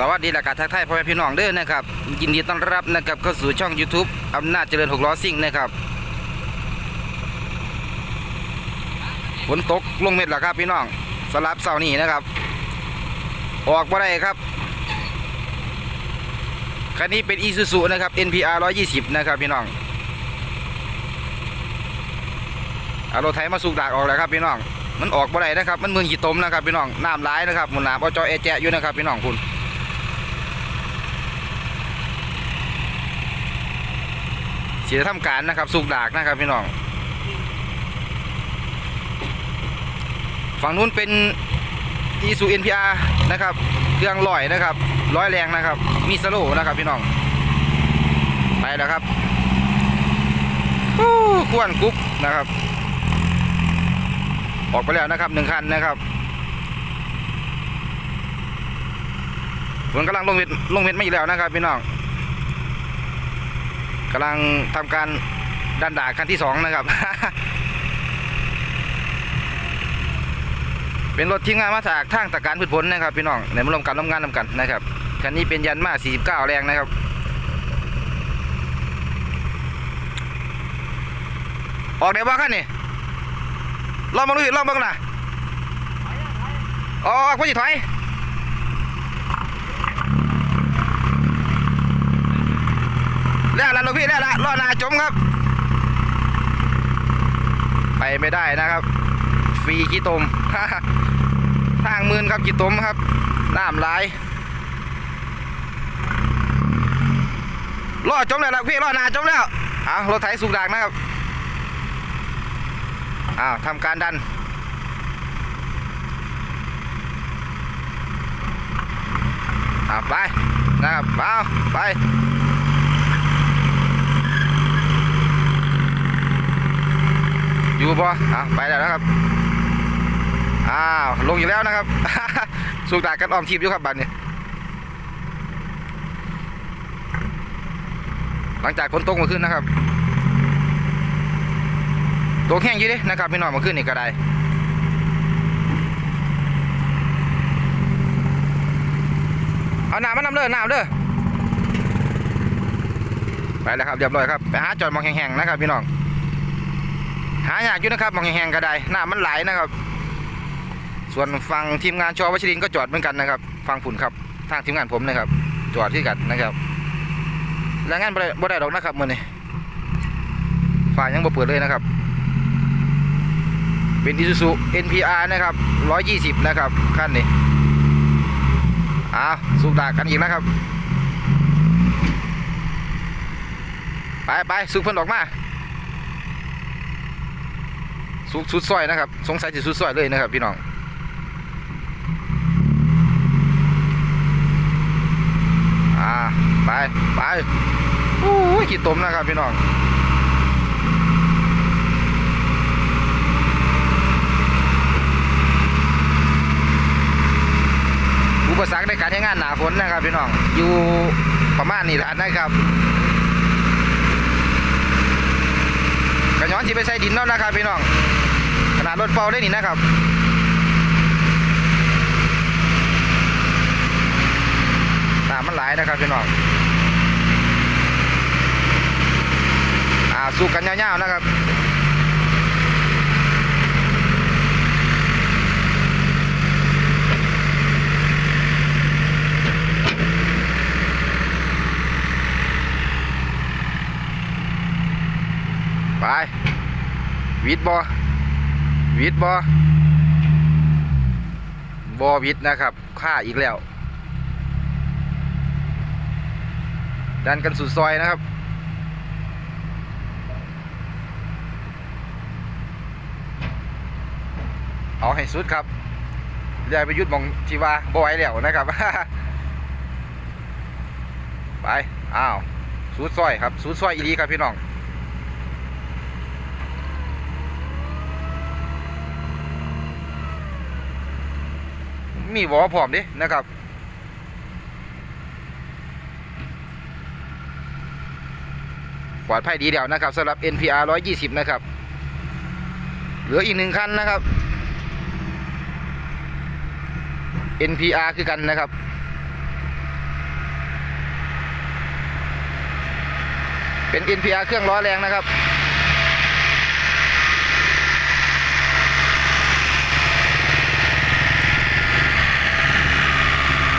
สวัสดีและการทักทายพ่อแม่พี่น้องเด้อนะครับ ยินดีต้อนรับนะครับเข้าสู่ช่อง YouTube อำนาจเจริญหกล้อซิ่งนะครับฝนตกลงเม็ดแล้วครับพี่น้องสลับเสาร์นี้นะครับ ออกมาได้ครับคันนี้เป็น Isuzu นะครับ NPR 120 นะครับพี่น้องเอารถไถมาสูกดากออกแล้วครับพี่น้องมันออกบ่ได้นะครับ มันมืองขีตมนะครับพี่น้องน้ำร้ายนะครับหมุนน้ำเอาจอเอแจะอยู่นะครับพี่น้องคุณ เสียทำการนะครับสูกดากนะครับพี่น้องฝั่งนู้นเป็นอีซูเอ็นพีอาร์นะครับเครื่องลอยนะครับร้อยแรงนะครับ มีสโลว์นะครับพี่น้อง ไปแล้วครับฮู้กวนกุ๊บนะครับ ออกไปแล้วนะครับหนึ่งคันนะครับฝนกำลังลงเม็ดลงเม็ดไม่อีกแล้วนะครับพี่น้อง กำลังทำการดันด่าคันที่สองนะครับ เป็นรถทีมงานมาจากทางตะการพืชผลนะครับพี่น้องในมาลงการร่วมงานนำกันนะครับคันนี้เป็นยันมา 49 แรงนะครับออกได้บ้างคันนี่ลองมาดูสิลองบ้างนะออกไปสิถอย แล้วพี่แล้ละล้อนาจมครับ ไปไม่ได้นะครับ ฟรีขี้ตมทางมืนครับขี้ตมครับน้ำไหลายล้อจมแล้วล่ะพี่ล้อนาจมแล้วเอารถไถสูกดากนะครับอ้าวทำการดันอ่าไปนะครับเอาไป อยู่ปะอะไปแล้วนะครับอ้าวลงอยู่แล้วนะครับ สูกดากกันออมทีบอยู่ครับบัดนี้หลังจากฝนตกมาขึ้นนะครับตกแห้งอยู่เดินะครับพี่น้องมาขึ้นนี่ก็ได้เอาน้ำมานำเด้อน้ำเด้อไปแล้วครับเรียบร้อยครับไปหาจอดมองแห้งๆนะครับพี่น้อง หายากอยู่นะครับมองแห้งๆก็ได้น้ำมันไหลนะครับ ส่วนฝั่งทีมงานชอวัชรินก็จอดเหมือนกันนะครับฟังฝุ่นครับทางทีมงานผมนะครับ จอดที่กันนะครับแล้วงานบ่ได้บ่ได้ดอกนะครับมือนี้ฝ่ายยังบ่เปิดเลยนะครับ เป็น Isuzu NPR นะครับ 120 นะครับคันนี้อ้าวสูบดากันอีกนะครับ ไปไปสูบเพิ่นออกมา สุดสุดซอยนะครับ สงสัยจะสุดซอยเลยนะครับ พี่น้องอ่าไปไปโอ้ยขี้ตมนะครับพี่น้องอุปสรรคในการใช้งานหนาฝนนะครับพี่น้องอยู่ประมาณนี้แหละนะครับ น้อนที่ไปใส่ดินเนาะนะครับพี่น้อง ขนาดรถเป่าได้นี่นะครับตามมันหลายนะครับพี่น้องอ่าสู้กันยาวๆนะครับ ไปวิดบอวิดบอบอวิดนะครับค่าอีกแล้ว ดันกันสุดซอยนะครับเอาให้สุดครับย่าไปยุดมองทีว่าบ่ไหวแล้วนะครับ ไป อ้าวสุดซอยครับสุดซอยอีดีครับพี่น้อง มีวอพร้อมดินะครับปลอดภัยดีเดียวนะครับสำหรับ NPR 120 นะครับ เหลืออีกหนึ่งคันนะครับ NPR คือกันนะครับ เป็น NPR เครื่องล้อแรงนะครับ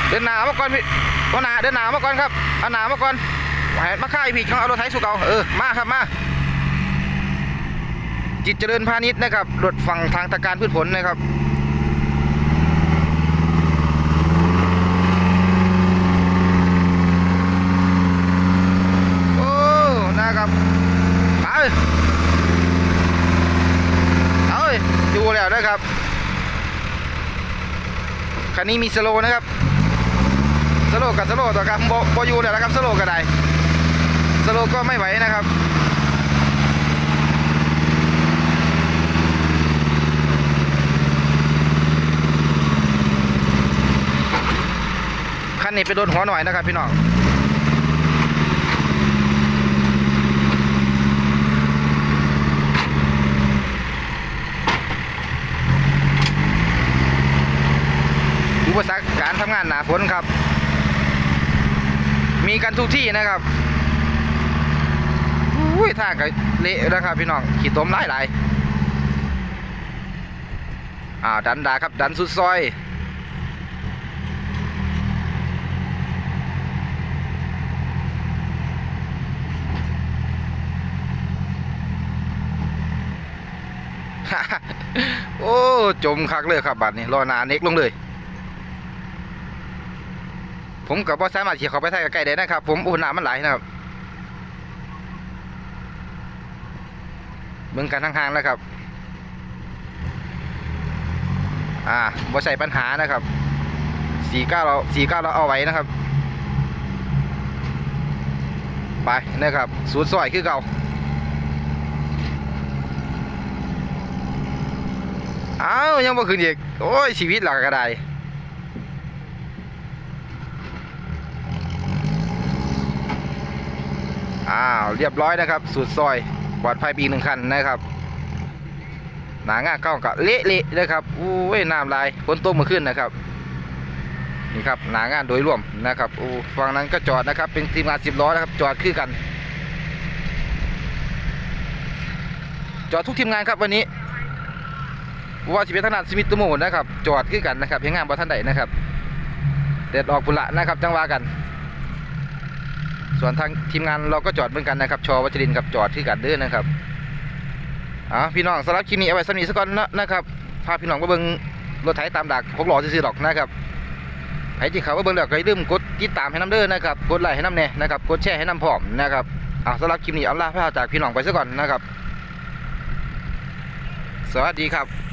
เดินหนามาก่อนพี่เอาหนาเดินหนามาก่อนครับเอาหนามาก่อนแหมมาค่ายพี่เขาเอารถไถสุกเอาเออมาครับมาจิตเจริญพาณิชย์นะครับรถฝั่งทางตะการพืชผลนะครับโอ้นะครับเอาเลยเอาเลยดูแล้วนะครับคันนี้มีสโลนะครับ โลกับสโลว์ต่อครับโบอยูแล้วนะครับสโลก็ได้สโลก็ไม่ไหวนะครับคันนี้ไปโดนหัวหน่อยนะครับพี่น้องอุปสรรคการทำงานหนาฝนครับ มีกันทุกที่นะครับอุ้ยท่างก็เละนะครับพี่น้องขีดตมหลายหลายอ้าวดันดาครับดันสุดซอยโอ้ จมคักเลยครับบัดนี้รอนาเน็กลงเลย ผมกับว่าสามารถขี่เขาไปไทยกับไก่ได้นะครับ ผมอุณน้ำมันไหลายนะครับเมืองกันห่างๆนะครับ อ่าบ่ใส่ปัญหานะครับสี่เก้าเราสี่เก้าเราเอาไว้นะครับ ไปนะครับสูตรซอยคือเก่าอ้าวยังบ่ขึ้นอีกโอ้ยชีวิตหลักก็ได อ้าวเรียบร้อยนะครับ สุดซอยปลอดภัยปีหนึ่งคันนะครับหนางาเก้ากับเละๆนะครับอู้ยน้ำลายฝนตกมื่อคืนนะครับนี่ครับหนางานโดยรวมนะครับอู้ฝั่งนั้นก็จอดนะครับ เป็นทีมงานสิบล้อนะครับ จอดคือกัน จอดทุกทีมงานครับวันนี้ว่าสิเป็นถนัดสมิธโมนะครับ จอดคือกันนะครับเพียงงานบ่ท่านใดนะครับเด็ดออกพุละนะครับ จังหวากัน ส่วนทางทีมงานเราก็จอดเหมือนกันนะครับ ชอวัชรินกับจอดที่กันเด้อนะครับอ่าพี่น้องสำหรับคลิปนี้เอาไว้สำนีสักก่อนนะนะครับพาพี่น้องมาเบิ่งรถไถตามดักพกหล่อซื้อๆดอกนะครับใครที่เขาว่าเบิ่งแล้วก็อย่าลืมกดติดตามให้น้ำเด้อนะครับกดไลค์ให้น้ำแน่นะครับกดแชร์ให้น้ำพร้อมนะครับอ่าสำหรับคลิปนี้เอาล่าพาจากพี่น้องไปซะก่อนนะครับ สวัสดีครับ